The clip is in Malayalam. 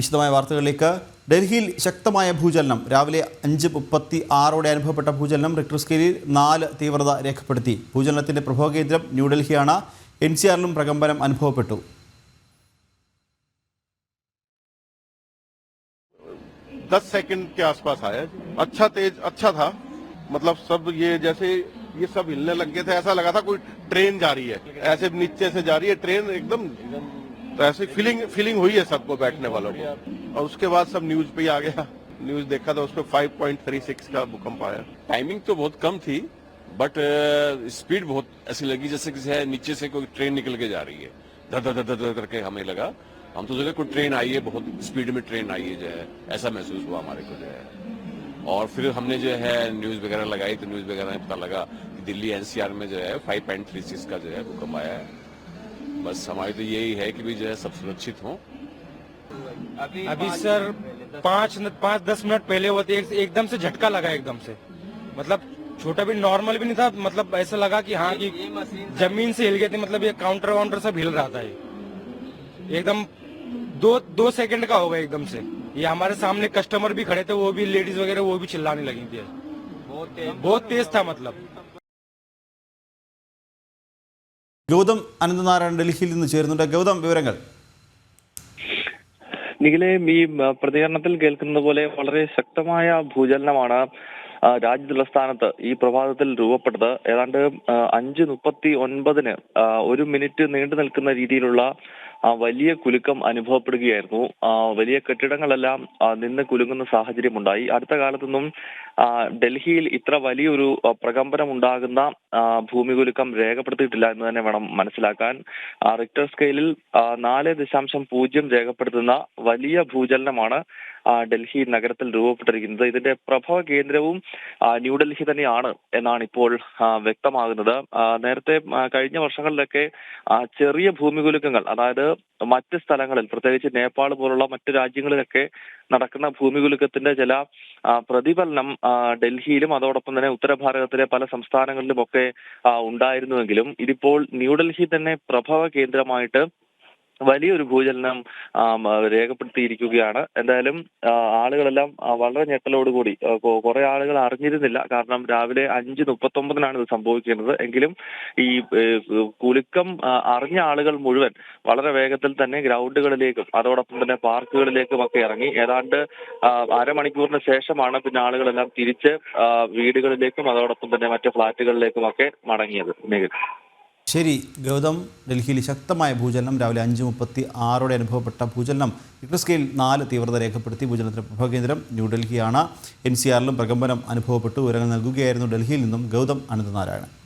വിശദമായ വാർത്തകളിലേക്ക് ഡൽഹിയിൽ ശക്തമായ ഭൂചലനം രാവിലെ അഞ്ച് മുപ്പത്തി ആറോടെ അനുഭവപ്പെട്ട ഭൂചലനം റിക്ടർ സ്കെയിലിൽ നാല് തീവ്രത രേഖപ്പെടുത്തി ഭൂചലനത്തിന്റെ പ്രഭവകേന്ദ്രം ന്യൂഡൽഹിയാണ് എൻ സി ആറിലും പ്രകമ്പനം അനുഭവപ്പെട്ടു दस सेकंड के आसपास आया अच्छा तेज अच्छा था मतलब सब ये जैसे ये सब हिलने लग गए थे ऐसा लगा था कोई ट्रेन जा रही है ऐसे नीचे से जा रही है ट्रेन एकदम तो ऐसे फीलिंग फीलिंग हुई है सबको बैठने वालों को। और उसके बाद सब न्यूज़ पे आ गया। न्यूज़ देखा था उस पर 5.36 का भूकंप आया। टाइमिंग तो बहुत कम थी बट स्पीड बहुत ऐसी लगी जैसे किसी है नीचे से कोई ट्रेन निकल के जा रही है। धर धर धर करके हमें लगा। हम तो सोचे कोई ट्रेन आई है, बहुत स्पीड में ट्रेन आई है जो है। ऐसा महसूस हुआ हमारे को जो है। और फिर हमने जो है न्यूज़ वगैरह लगाई तो न्यूज़ वगैरह में पता लगा दिल्ली एनसीआर में जो है 5.36 का जो है भूकंप आया है। बस हमारी तो यही है कि भी जो है सब सुरक्षित हों। अभी अभी सर पाँच पाँच दस मिनट पहले हुआ था एक, एकदम से झटका लगा एकदम से। मतलब छोटा भी नॉर्मल भी नहीं था मतलब ऐसा लगा कि हाँ कि ज़मीन से हिल गए थे मतलब ये काउंटर वाउंटर सब हिल रहा था ये। एकदम दो दो सेकंड का होगा एकदम से। ये हमारे सामने कस्टमर भी खड़े थे वो भी लेडीज़ वगैरह वो भी चिल्लाने लगी थी। बहुत तेज था मतलब। ഗൗതം അനന്തനാരായണൻ ഡൽഹിയിൽ നിന്ന് ചേരുന്നുണ്ട്. ഗൗതം വിവരങ്ങൾ. നിഖിലെ ഈ പ്രതികരണത്തിൽ കേൾക്കുന്നത് പോലെ വളരെ ശക്തമായ ഭൂചലനമാണ് രാജ്യ തലസ്ഥാനത്ത് ഈ പ്രഭാതത്തിൽ രൂപപ്പെട്ടത്. ഏതാണ്ട് അഞ്ച് മുപ്പത്തി ഒൻപതിന് ഒരു മിനിറ്റ് നീണ്ടു നിൽക്കുന്ന രീതിയിലുള്ള വലിയ കുലുക്കം അനുഭവപ്പെടുകയായിരുന്നു. വലിയ കെട്ടിടങ്ങളെല്ലാം നിന്ന് കുലുങ്ങുന്ന സാഹചര്യമുണ്ടായി. അടുത്ത കാലത്തൊന്നും ഡൽഹിയിൽ ഇത്ര വലിയൊരു പ്രകമ്പനം ഉണ്ടാകുന്ന ഭൂമികുലുക്കം രേഖപ്പെടുത്തിയിട്ടില്ല എന്ന് തന്നെ വേണം മനസ്സിലാക്കാൻ. റിക്ടർ സ്കെയിലിൽ നാല് ദശാംശം പൂജ്യം രേഖപ്പെടുത്തുന്ന വലിയ ഭൂചലനമാണ് ഡൽഹി നഗരത്തിൽ രൂപപ്പെട്ടിരിക്കുന്നത്. ഇതിന്റെ പ്രഭവ കേന്ദ്രവും ന്യൂഡൽഹി തന്നെയാണ് എന്നാണ് ഇപ്പോൾ വ്യക്തമാകുന്നത്. നേരത്തെ കഴിഞ്ഞ വർഷങ്ങളിലൊക്കെ ചെറിയ ഭൂമികുലുക്കങ്ങൾ അതായത് മറ്റ് സ്ഥലങ്ങളിൽ പ്രത്യേകിച്ച് നേപ്പാൾ പോലുള്ള മറ്റു രാജ്യങ്ങളിലൊക്കെ നടക്കുന്ന ഭൂമികുലുക്കത്തിന്റെ ചില പ്രതിഫലനം ഡൽഹിയിലും അതോടൊപ്പം തന്നെ ഉത്തരഭാരതത്തിലെ പല സംസ്ഥാനങ്ങളിലുമൊക്കെ ഒക്കെ ഉണ്ടായിരുന്നുവെങ്കിലും ഇതിപ്പോൾ ന്യൂഡൽഹി തന്നെ പ്രഭവ കേന്ദ്രമായിട്ട് വലിയൊരു ഭൂചലനം രേഖപ്പെടുത്തിയിരിക്കുകയാണ്. എന്തായാലും ആളുകളെല്ലാം വളരെ ഞെട്ടലോടുകൂടി കുറെ ആളുകൾ അറിഞ്ഞിരുന്നില്ല. കാരണം രാവിലെ അഞ്ച് മുപ്പത്തൊമ്പതിനാണ് ഇത് സംഭവിക്കുന്നത് എങ്കിലും ഈ കുലുക്കം അറിഞ്ഞ ആളുകൾ മുഴുവൻ വളരെ വേഗത്തിൽ തന്നെ ഗ്രൗണ്ടുകളിലേക്കും അതോടൊപ്പം തന്നെ പാർക്കുകളിലേക്കും ഒക്കെ ഇറങ്ങി. ഏതാണ്ട് അരമണിക്കൂറിന് ശേഷമാണ് പിന്നെ ആളുകളെല്ലാം തിരിച്ച് വീടുകളിലേക്കും അതോടൊപ്പം തന്നെ മറ്റു ഫ്ളാറ്റുകളിലേക്കും ഒക്കെ മടങ്ങിയത്. നിഖിൽ ശരി ഗൗതം ഡൽഹിയിൽ ശക്തമായ ഭൂചലനം രാവിലെ അഞ്ച് മുപ്പത്തി ആറോടെ അനുഭവപ്പെട്ട ഭൂചലനം റിക്ടർ സ്കെയിൽ നാല് തീവ്രത രേഖപ്പെടുത്തി ഭൂചലനത്തിന്റെ പ്രഭവകേന്ദ്രം ന്യൂഡൽഹിയാണ്. എൻ സി ആറിലും പ്രകമ്പനം അനുഭവപ്പെട്ടു. വിവരങ്ങൾ നൽകുകയായിരുന്നു ഡൽഹിയിൽ നിന്നും ഗൗതം അനന്തനാരായണൻ.